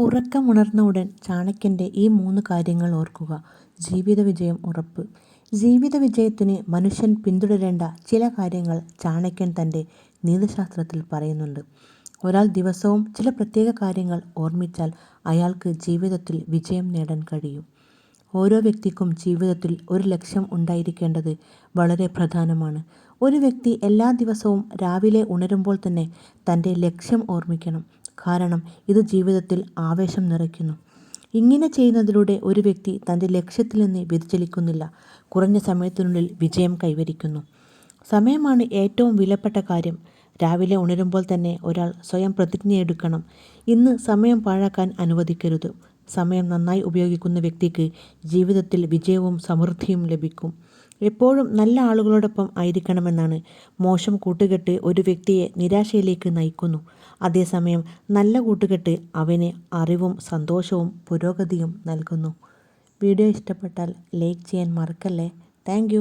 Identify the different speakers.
Speaker 1: ഉറക്കമുണർന്ന ഉടൻ ചാണക്യന്റെ ഈ മൂന്ന് കാര്യങ്ങൾ ഓർക്കുക. ജീവിത വിജയം ഉറപ്പ്. ജീവിത വിജയത്തിന് മനുഷ്യൻ പിന്തുടരേണ്ട ചില കാര്യങ്ങൾ ചാണക്യൻ തന്റെ നീതിശാസ്ത്രത്തിൽ പറയുന്നുണ്ട്. ഒരാൾ ദിവസവും ചില പ്രത്യേക കാര്യങ്ങൾ ഓർമ്മിച്ചാൽ അയാൾക്ക് ജീവിതത്തിൽ വിജയം നേടാൻ കഴിയും. ഓരോ വ്യക്തിക്കും ജീവിതത്തിൽ ഒരു ലക്ഷ്യം ഉണ്ടായിരിക്കേണ്ടത് വളരെ പ്രധാനമാണ്. ഒരു വ്യക്തി എല്ലാ ദിവസവും രാവിലെ ഉണരുമ്പോൾ തന്നെ തന്റെ ലക്ഷ്യം ഓർമ്മിക്കണം. കാരണം ഇത് ജീവിതത്തിൽ ആവേശം നിറയ്ക്കുന്നു. ഇങ്ങനെ ചെയ്യുന്നതിലൂടെ ഒരു വ്യക്തി തന്റെ ലക്ഷ്യത്തിൽ നിന്ന് വ്യതിചലിക്കുന്നില്ല, കുറഞ്ഞ സമയത്തിനുള്ളിൽ വിജയം കൈവരിക്കുന്നു. സമയമാണ് ഏറ്റവും വിലപ്പെട്ട കാര്യം. രാവിലെ ഉണരുമ്പോൾ തന്നെ ഒരാൾ സ്വയം പ്രതിജ്ഞയെടുക്കണം, ഇന്ന് സമയം പാഴാക്കാൻ അനുവദിക്കരുത്. സമയം നന്നായി ഉപയോഗിക്കുന്ന വ്യക്തിക്ക് ജീവിതത്തിൽ വിജയവും സമൃദ്ധിയും ലഭിക്കും. എപ്പോഴും നല്ല ആളുകളോടൊപ്പം ആയിരിക്കണമെന്നാണ്. മോശം കൂട്ടുകെട്ട് ഒരു വ്യക്തിയെ നിരാശയിലേക്ക് നയിക്കുന്നു. അതേസമയം നല്ല കൂട്ടുകെട്ട് അവന് അറിവും സന്തോഷവും പുരോഗതിയും നൽകുന്നു. വീഡിയോ ഇഷ്ടപ്പെട്ടാൽ ലൈക്ക് ചെയ്യാൻ മറക്കല്ലേ. താങ്ക്